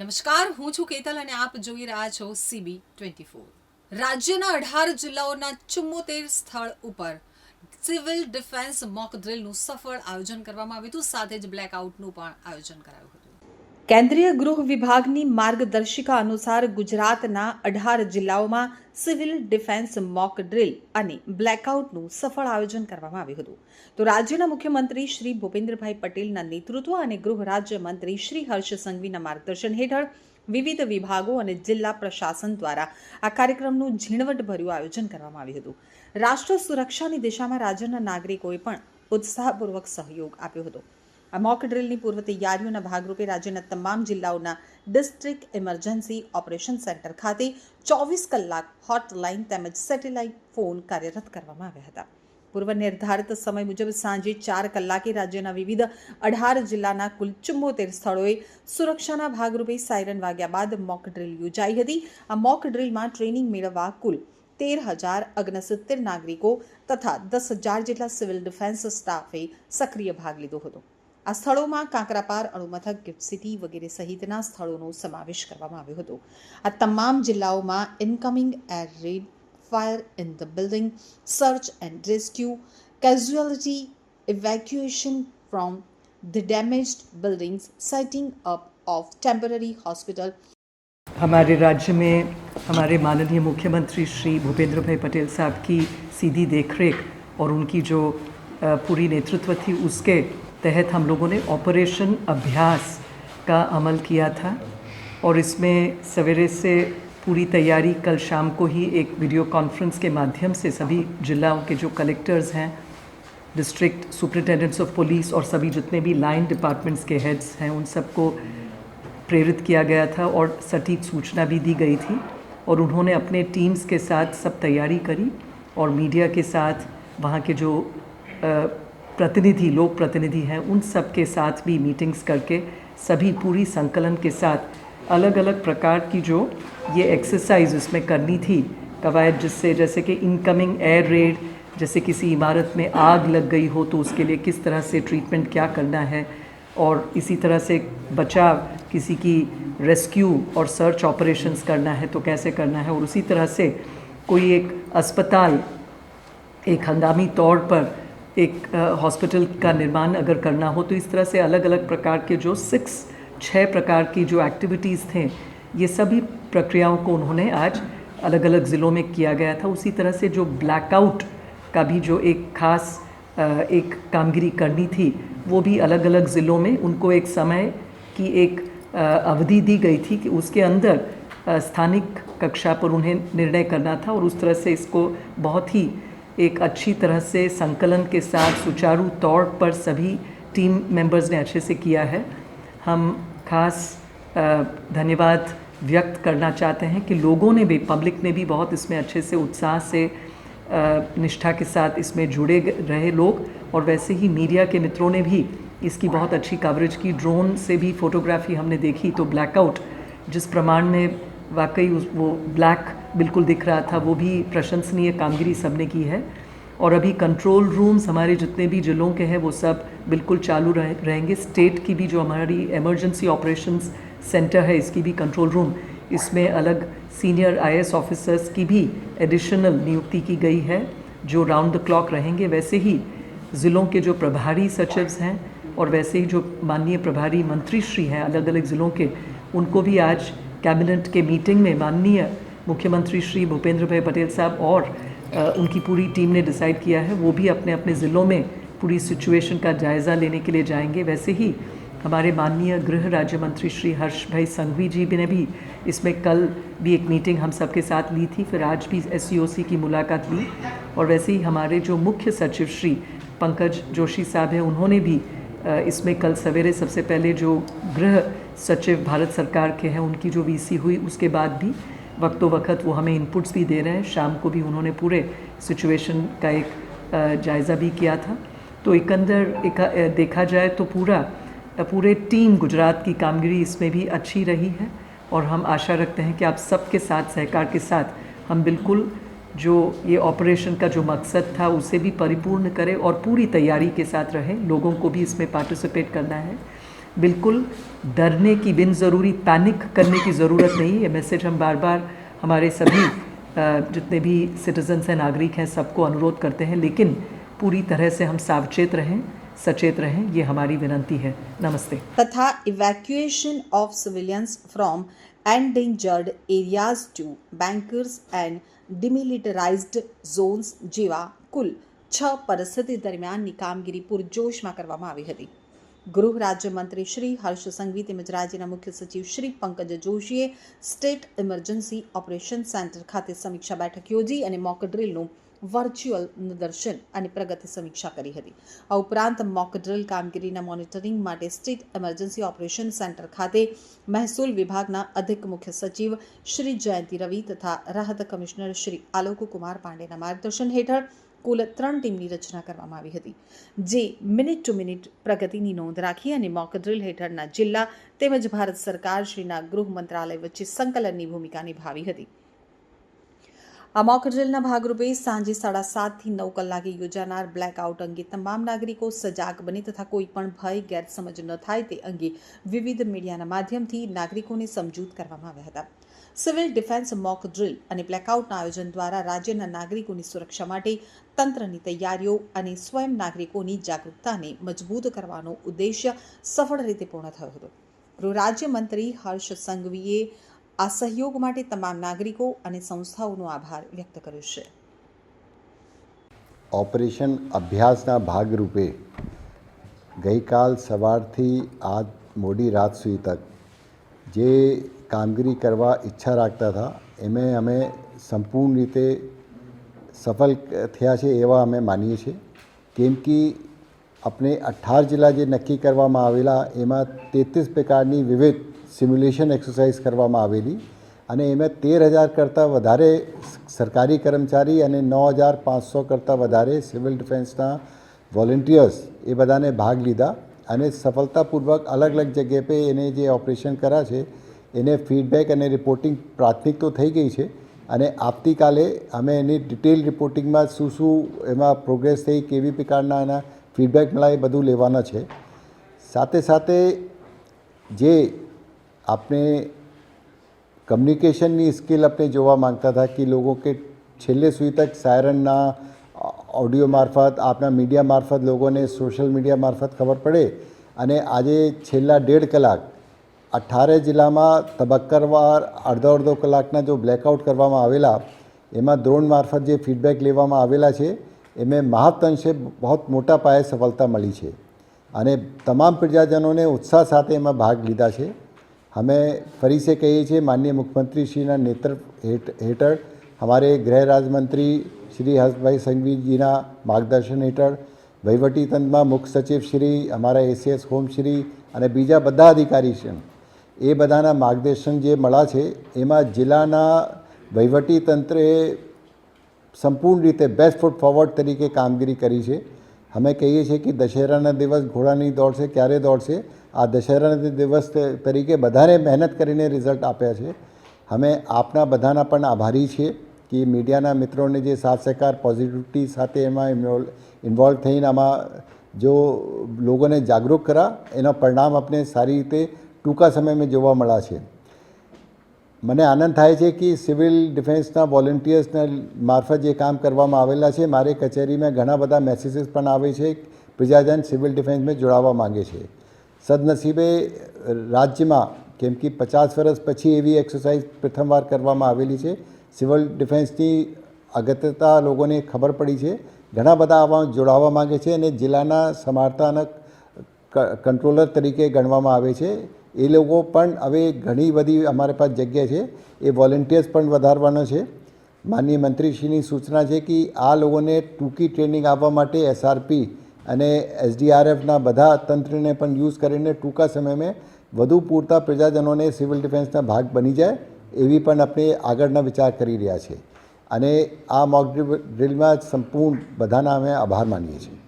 નમસ્કાર, હું છું કેતલ અને આપ જોઈ રહ્યા છો સીબી ટ્વેન્ટી ફોર રાજ્યના અઢાર જિલ્લાઓના ચુમ્મોતેર સ્થળ ઉપર સિવિલ ડિફેન્સ મોક ડ્રિલનું સફળ આયોજન કરવામાં આવ્યું હતું. સાથે જ બ્લેકઆઉટનું પણ આયોજન કરાયું હતું. કેન્દ્રીય ગૃહ વિભાગની માર્ગદર્શિકા અનુસાર ગુજરાતના અઢાર જિલ્લાઓમાં સિવિલ ડિફેન્સ મોક ડ્રિલ અને બ્લેકઆઉટનું સફળ આયોજન કરવામાં આવ્યું હતું. તો રાજ્યના મુખ્યમંત્રી શ્રી ભૂપેન્દ્રભાઈ પટેલના નેતૃત્વ અને ગૃહ રાજ્ય મંત્રી શ્રી હર્ષ સંઘવીના માર્ગદર્શન હેઠળ વિવિધ વિભાગો અને જિલ્લા પ્રશાસન દ્વારા આ કાર્યક્રમનું ઝીણવટભર્યું આયોજન કરવામાં આવ્યું હતું. રાષ્ટ્ર સુરક્ષાની દિશામાં રાજ્યના નાગરિકોએ પણ ઉત્સાહપૂર્વક સહયોગ આપ્યો હતો. આ મોક ડ્રિલની પૂર્વ તૈયારીઓના ભાગરૂપે રાજ્યના તમામ જિલ્લાઓના ડિસ્ટ્રિક્ટ ઇમરજન્સી ઓપરેશન સેન્ટર ખાતે ચોવીસ કલાક હોટલાઇન તેમજ સેટેલાઇટ ફોન કાર્યરત કરવામાં આવ્યા હતા. પૂર્વ નિર્ધારિત સમય મુજબ સાંજે ચાર કલાકે રાજ્યના વિવિધ અઢાર જિલ્લાના કુલ ચુમ્મોતેર સ્થળોએ સુરક્ષાના ભાગરૂપે સાયરન વાગ્યા બાદ મોક ડ્રિલ યોજાઈ હતી. આ મોક ડ્રિલમાં ટ્રેનિંગ મેળવવા કુલ તેર હજાર અગ્નસિત્તેર નાગરિકો તથા દસ હજાર જેટલા સિવિલ ડિફેન્સ સ્ટાફે સક્રિય ભાગ લીધો હતો. આ સ્થળોમાં કાંકરાપાર અણુમથક ગિફ્ટ સિટી વગેરે સહિતના સ્થળોનો સમાવેશ કરવામાં આવ્યો હતો આ તમામ જિલ્લાઓમાં incoming air raid fire in the building search and rescue casualty evacuation from the damaged buildings setting up of temporary hospital हमारे राज्य में हमारे माननीय मुख्यमंत्री श्री भूपेंद्र भाई पटेल साहब की सीधी देखरेख और उनकी जो अ, पूरी नेतृत्व थी उसके तहत हम लोगों ने ऑपरेशन अभ्यास का अमल किया था और इसमें सवेरे से पूरी तैयारी कल शाम को ही एक वीडियो कॉन्फ्रेंस के माध्यम से सभी जिलाओं के जो कलेक्टर्स हैं, डिस्ट्रिक्ट सुपरिटेंडेंट्स ऑफ़ पुलिस और सभी जितने भी लाइन डिपार्टमेंट्स के हेड्स हैं, उन सबको प्रेरित किया गया था और सटीक सूचना भी दी गई थी और उन्होंने अपने टीम्स के साथ सब तैयारी करी और मीडिया के साथ वहाँ के जो प्रतिनिधि लोक प्रतिनिधि हैं, उन सब के साथ भी मीटिंग्स करके सभी पूरी संकलन के साथ अलग अलग प्रकार की जो ये एक्सरसाइज उसमें करनी थी, कवायद जिससे, जैसे कि इनकमिंग एयर रेड जैसे किसी इमारत में आग लग गई हो तो उसके लिए किस तरह से ट्रीटमेंट क्या करना है, और इसी तरह से बचाव, किसी की रेस्क्यू और सर्च ऑपरेशंस करना है तो कैसे करना है, और उसी तरह से कोई एक अस्पताल, एक हंगामी तौर पर एक हॉस्पिटल का निर्माण अगर करना हो तो इस तरह से अलग अलग प्रकार के जो सिक्स छः प्रकार की जो एक्टिविटीज़ थे, ये सभी प्रक्रियाओं को उन्होंने आज अलग अलग ज़िलों में किया गया था। उसी तरह से जो ब्लैकआउट का भी जो एक खास एक कामगिरी करनी थी, वो भी अलग अलग ज़िलों में उनको एक समय की एक अवधि दी गई थी कि उसके अंदर स्थानिक कक्षा पर उन्हें निर्णय करना था और उस तरह से इसको बहुत ही एक अच्छी तरह से संकलन के साथ सुचारू तौर पर सभी टीम मेंबर्स ने अच्छे से किया है। हम खास धन्यवाद व्यक्त करना चाहते हैं कि लोगों ने भी पब्लिक ने भी बहुत इसमें अच्छे से उत्साह से निष्ठा के साथ इसमें जुड़े रहे लोग। और वैसे ही मीडिया के मित्रों ने भी इसकी बहुत अच्छी कवरेज की। ड्रोन से भी फोटोग्राफी हमने देखी तो ब्लैकआउट जिस प्रमाण में वाकई उस वो ब्लैक बिल्कुल दिख रहा था वो भी प्रशंसनीय कामगिरी सबने की है। और अभी कंट्रोल रूम्स हमारे जितने भी जिलों के हैं वो सब बिल्कुल चालू रहे, रहेंगे। स्टेट की भी जो हमारी इमरजेंसी ऑपरेशंस सेंटर है इसकी भी कंट्रोल रूम इसमें अलग सीनियर आईएएस ऑफिसर्स की भी एडिशनल नियुक्ति की गई है जो राउंड द क्लॉक रहेंगे। वैसे ही ज़िलों के जो प्रभारी सचिव्स हैं और वैसे ही जो माननीय प्रभारी मंत्री श्री हैं अलग अलग ज़िलों के उनको भी आज कैबिनेट के मीटिंग में माननीय मुख्यमंत्री श्री भूपेंद्र भाई पटेल साहब और अ, उनकी पूरी टीम ने डिसाइड किया है वो भी अपने अपने ज़िलों में पूरी सिचुएशन का जायज़ा लेने के लिए जाएँगे। वैसे ही हमारे माननीय गृह राज्य मंत्री श्री हर्ष भाई संघवी जी ने भी इसमें कल भी एक मीटिंग हम सबके साथ ली थी फिर आज भी एस की मुलाकात ली। और वैसे ही हमारे जो मुख्य सचिव श्री पंकज जोशी साहब हैं उन्होंने भी इसमें कल सवेरे सबसे पहले जो गृह सचिव भारत सरकार के हैं, उनकी जो वीसी हुई, उसके बाद भी वक्तो वक्त वो हमें इनपुट्स भी दे रहे हैं। शाम को भी उन्होंने पूरे सिचुएशन का एक जायज़ा भी किया था। तो एक अंदर एक देखा जाए तो पूरा पूरे टीम गुजरात की कामगिरी इसमें भी अच्छी रही है और हम आशा रखते हैं कि आप सबके साथ, सहकार के साथ हम बिल्कुल जो ये ऑपरेशन का जो मकसद था, उसे भी परिपूर्ण करें और पूरी तैयारी के साथ रहें। लोगों को भी इसमें पार्टिसिपेट करना है। बिल्कुल डरने की बिन ज़रूरी पैनिक करने की ज़रूरत नहीं ये मैसेज हम बार बार हमारे सभी अ, जितने भी सिटीजन्स हैं नागरिक हैं सबको अनुरोध करते हैं लेकिन पूरी तरह से हम सावचेत रहें सचेत रहें ये हमारी विनंती है नमस्ते તથા evacuation of civilians from endangered areas to bunkers and demilitarised zones જેવા કુલ છ પરિસ્થિતિ દરમિયાનની કામગીરી પૂરજોશમાં કરવામાં આવી હતી ગૃહ રાજ્યમંત્રી શ્રી હર્ષ સંઘવી તેમજ રાજ્યના મુખ્ય સચિવ શ્રી પંકજ જોશીએ સ્ટેટ ઇમરજન્સી ઓપરેશન સેન્ટર ખાતે સમીક્ષા બેઠક યોજી અને મોક ડ્રીલનું વર્ચ્યુઅલ નિદર્શન અને પ્રગતિ સમીક્ષા કરી હતી. આ ઉપરાંત મોક ડ્રીલ કામગીરીના મોનિટરિંગ માટે સ્ટેટ ઇમરજન્સી ઓપરેશન સેન્ટર ખાતે મહેસૂલ વિભાગના અધિક મુખ્ય સચિવ શ્રી જયંતિ રવિ તથા રાહત કમિશનર શ્રી આલોક કુમાર પાંડેના માર્ગદર્શન હેઠળ કુલ ત્રણ ટીમની રચના કરવામાં આવી હતી, જે મિનિટ ટુ મિનિટ પ્રગતિની નોંધ રાખી અને મોક ડ્રીલ હેઠળના જિલ્લા તેમજ ભારત સરકાર શ્રીના ગૃહ મંત્રાલય વચ્ચે સંકલનની ભૂમિકા નિભાવી હતી. આ મોક ડ્રીલના ભાગરૂપે સાંજે સાડા સાતથી નવ કલાકે યોજાનાર બ્લેકઆઉટ અંગે તમામ નાગરિકો સજાગ બને તથા કોઈપણ ભય, ગેરસમજ ન થાય તે અંગે વિવિધ મીડિયાના માધ્યમથી નાગરિકોને સમજૂત કરવામાં આવ્યા હતા. સિવિલ ડિફેન્સ મોક ડ્રીલ અને બ્લેકઆઉટના આયોજન દ્વારા રાજ્યના નાગરિકોની સુરક્ષા માટે તંત્રની તૈયારીઓ અને સ્વયં નાગરિકોની જાગૃતતાને મજબૂત કરવાનો ઉદ્દેશ્ય સફળ રીતે પૂર્ણ થયો હતો. ગૃહ રાજ્યમંત્રી હર્ષ સંઘવીએ આ સહયોગ માટે તમામ નાગરિકો અને સંસ્થાઓનો આભાર વ્યક્ત કર્યો છે. ઓપરેશન અભ્યાસના ભાગરૂપે ગઈકાલ સવારથી આજ મોડી રાત સુધી તક, જે કામગીરી કરવા ઈચ્છા રાખતા હતા. એમે અમે સંપૂર્ણ રીતે સફળ થયા છે એવા અમે માનીએ છીએ. કેમ કે આપણે અઠ્ઠાર જિલ્લા જે નક્કી કરવામાં આવેલા, એમાં તેત્રીસ પ્રકારની વિવિધ સિમ્યુલેશન એક્સરસાઇઝ કરવામાં આવેલી અને એમાં તેર હજાર કરતાં વધારે સરકારી કર્મચારી અને નવ હજાર પાંચસો કરતાં વધારે સિવિલ ડિફેન્સના વોલેન્ટિયર્સ એ બધાને ભાગ લીધા અને સફળતાપૂર્વક અલગ અલગ જગ્યાએ પે એને જે ઓપરેશન કર્યા છે એને ફીડબેક અને રિપોર્ટિંગ પ્રાથમિક તો થઈ ગઈ છે. અને આવતીકાલે અમે એની ડિટેલ રિપોર્ટિંગમાં શું શું એમાં પ્રોગ્રેસ થઈ, કેવી પ્રકારના એના ફીડબેક મળ્યા એ બધું લેવાના છે. સાથે સાથે જે આપણે કમ્યુનિકેશનની સ્કિલ આપણે જોવા માંગતા હતા કે લોકો કે છેલ્લે સુધી તક સાયરનના ઓડિયો મારફત આપણા મીડિયા મારફત, લોકોને સોશિયલ મીડિયા મારફત ખબર પડે. અને આજે છેલ્લા દેઢ કલાક અઠ્ઠારે જિલ્લામાં તબક્કરવાર અડધો અડધો કલાકના જો બ્લેકઆઉટ કરવામાં આવેલા, એમાં દ્રોણ મારફત જે ફીડબેક લેવામાં આવેલા છે, એમાં મહદઅંશે બહુ મોટા પાયે સફળતા મળી છે. અને તમામ પ્રજાજનોને ઉત્સાહ સાથે એમાં ભાગ લીધા છે. અમે ફરી સે કહીએ છીએ, માનનીય મુખ્યમંત્રીશ્રીના નેતૃત્વ હેઠળ અમારે ગૃહ રાજમંત્રી શ્રી હર્ષભાઈ સંઘવીજીના માર્ગદર્શન હેઠળ વહીવટીતંત્રમાં મુખ્ય સચિવ શ્રી, અમારા એસીએસ હોમ શ્રી અને બીજા બધા અધિકારી છે એ બધાના માર્ગદર્શન જે મળ્યા છે, એમાં જિલ્લાના તંત્રે સંપૂર્ણ રીતે બેસ્ટ ફૂટ ફોરવર્ડ તરીકે કામગીરી કરી છે. અમે કહીએ છીએ કે દશેરાના દિવસ ઘોડાની દોડશે ક્યારે દોડશે આ દશેરાના દિવસ તરીકે બધાને મહેનત કરીને રિઝલ્ટ આપ્યા છે. અમે આપના બધાના પણ આભારી છીએ કે મીડિયાના મિત્રોને જે સાથ સહકાર પોઝિટિવિટી સાથે એમાં ઇન્વોલ્વ થઈને આમાં જો લોકોને જાગૃત કરા, એનો પરિણામ આપણે સારી રીતે ટૂંકા સમયમાં જોવા મળ્યા છે. મને આનંદ થાય છે કે સિવિલ ડિફેન્સના વોલેન્ટિયર્સના મારફત જે કામ કરવામાં આવેલા છે, મારી કચેરીમાં ઘણા બધા મેસેજીસ પણ આવે છે, પ્રજાજન સિવિલ ડિફેન્સમાં જોડાવા માગે છે. સદનસીબે રાજ્યમાં, કેમ કે પચાસ વર્ષ પછી એવી એક્સરસાઇઝ પ્રથમવાર કરવામાં આવેલી છે, સિવિલ ડિફેન્સની અગત્યતા લોકોને ખબર પડી છે. ઘણા બધા આવા જોડાવા માંગે છે અને જિલ્લાના સમારતાના કંટ્રોલર તરીકે ગણવામાં આવે છે. એ લોકો પણ હવે ઘણી બધી અમારી પાસે જગ્યા છે. એ વોલેન્ટિયર્સ પણ વધારવાનો છે. માનનીય મંત્રીશ્રીની સૂચના છે કે આ લોકોને ટૂંકી ટ્રેનિંગ આપવા માટે એસઆરપી અને એસડીઆરએફના બધા તંત્રને પણ યુઝ કરીને ટૂંકા સમયમાં વધુ પૂરતા પ્રજાજનોને સિવિલ ડિફેન્સના ભાગ બની જાય એવી પણ આપણે આગળના વિચાર કરી રહ્યા છે અને આ મોક ડ્રિલમાં સંપૂર્ણ બધાના અમે આભાર માનીએ છીએ.